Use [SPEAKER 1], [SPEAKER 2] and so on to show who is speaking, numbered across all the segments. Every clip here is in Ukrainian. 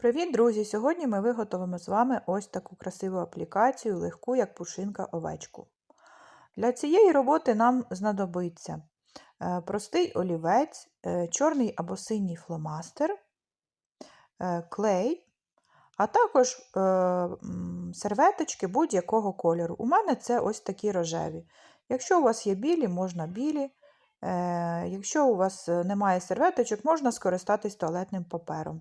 [SPEAKER 1] Привіт, друзі! Сьогодні ми виготовимо з вами ось таку красиву аплікацію, легку, як пушинка овечку. Для цієї роботи нам знадобиться е, простий олівець, е, чорний або синій фломастер, е, клей, а також серветочки будь-якого кольору. У мене це ось такі рожеві. Якщо у вас є білі, можна білі. Якщо у вас немає серветочок, можна скористатись туалетним папером.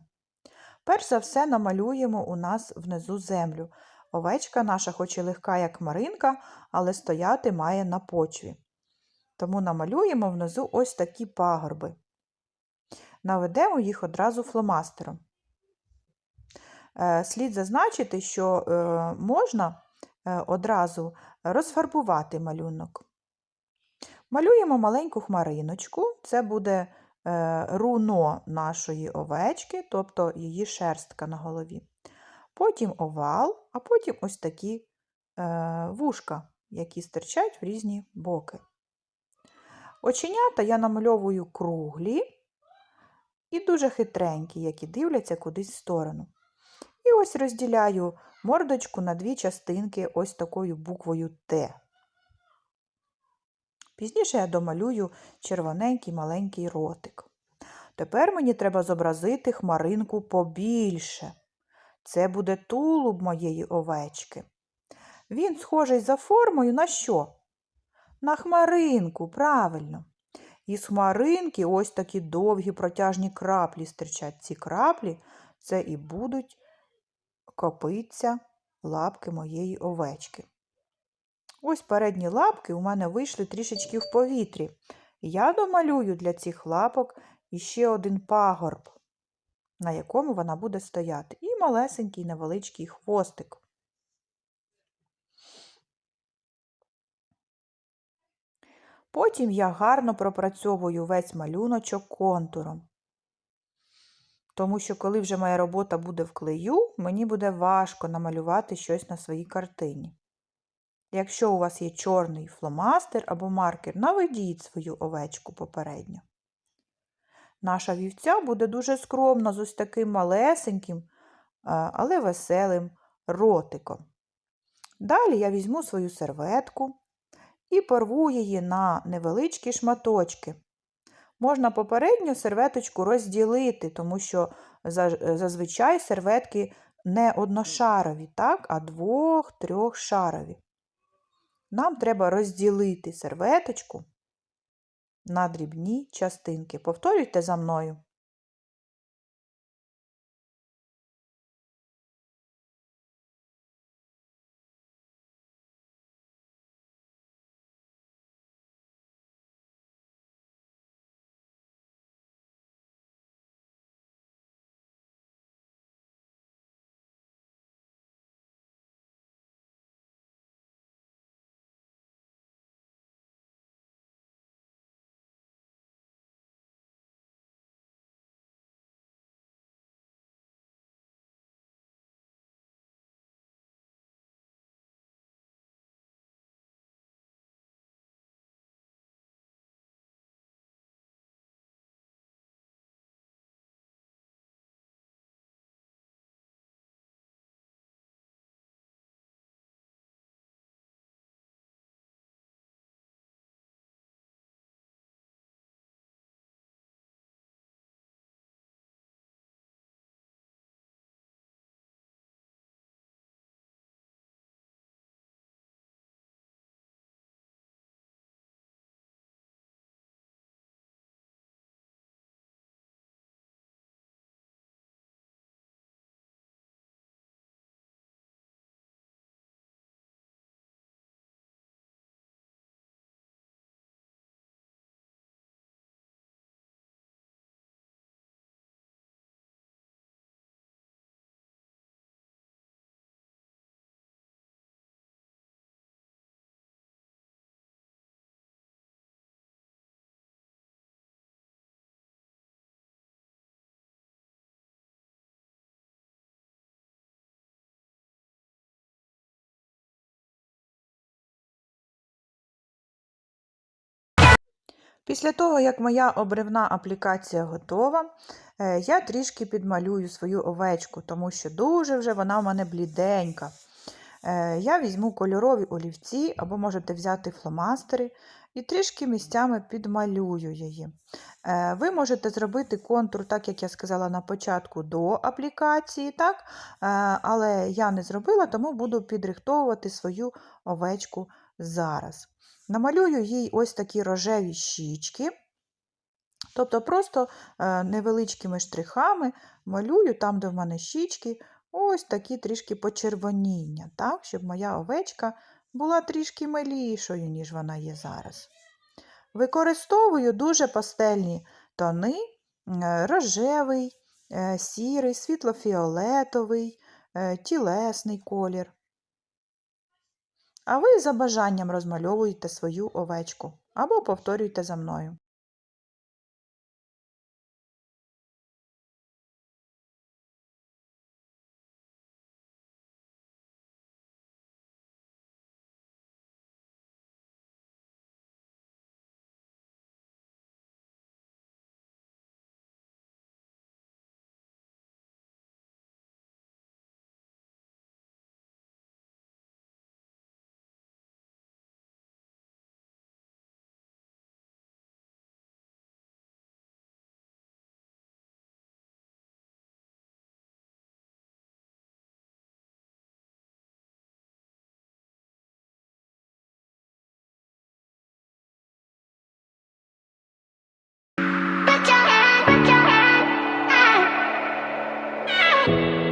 [SPEAKER 1] Перш за все намалюємо у нас внизу землю. Овечка наша, хоч і легка, як маринка, але стояти має на почві. Тому намалюємо внизу ось такі пагорби. Наведемо їх одразу фломастером. Е, слід зазначити, що е, можна е, одразу розфарбувати малюнок. Малюємо маленьку хмариночку, це буде руно нашої овечки, тобто її шерстка на голові. Потім овал, а потім ось такі е, вушка, які стирчать в різні боки. Оченята я намальовую круглі і дуже хитренькі, які дивляться кудись в сторону. І ось розділяю мордочку на дві частинки ось такою буквою Т. Пізніше я домалюю червоненький маленький ротик. Тепер мені треба зобразити хмаринку побільше. Це буде тулуб моєї овечки. Він схожий за формою на що? На хмаринку, правильно. Із хмаринки ось такі довгі протяжні краплі стирчать. Ці краплі це і будуть копиться лапки моєї овечки. Ось передні лапки у мене вийшли трішечки в повітрі. Я домалюю для цих лапок іще один пагорб, на якому вона буде стояти, і малесенький невеличкий хвостик. Потім я гарно пропрацьовую весь малюночок контуром. Тому що, коли вже моя робота буде в клею, мені буде важко намалювати щось на своїй картині. Якщо у вас є чорний фломастер або маркер, наведіть свою овечку попередньо. Наша вівця буде дуже скромна, з ось таким малесеньким, але веселим ротиком. Далі я візьму свою серветку і порву її на невеличкі шматочки. Можна попередньо серветочку розділити, тому що зазвичай серветки не одношарові, так, а двох-трьохшарові. Нам треба розділити серветочку на дрібні частинки. Повторюйте за мною. Після того, як моя обривна аплікація готова, е, я трішки підмалюю свою овечку, тому що дуже вже вона в мене бліденька. Е, Я візьму кольорові олівці, або можете взяти фломастери, і трішки місцями підмалюю її. Е, Ви можете зробити контур, так як я сказала на початку, до аплікації, так? Але я не зробила, тому буду підрихтовувати свою овечку зараз. Намалюю їй ось такі рожеві щічки. Тобто просто е, невеличкими штрихами малюю там, де в мене щічки, ось такі трішки почервоніння, так? щоб моя овечка була трішки милішою, ніж вона є зараз. Використовую дуже пастельні тони, е, рожевий, е, сірий, світлофіолетовий, тілесний колір. А ви за бажанням розмальовуєте свою овечку або повторюйте за мною.
[SPEAKER 2] you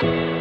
[SPEAKER 2] thank you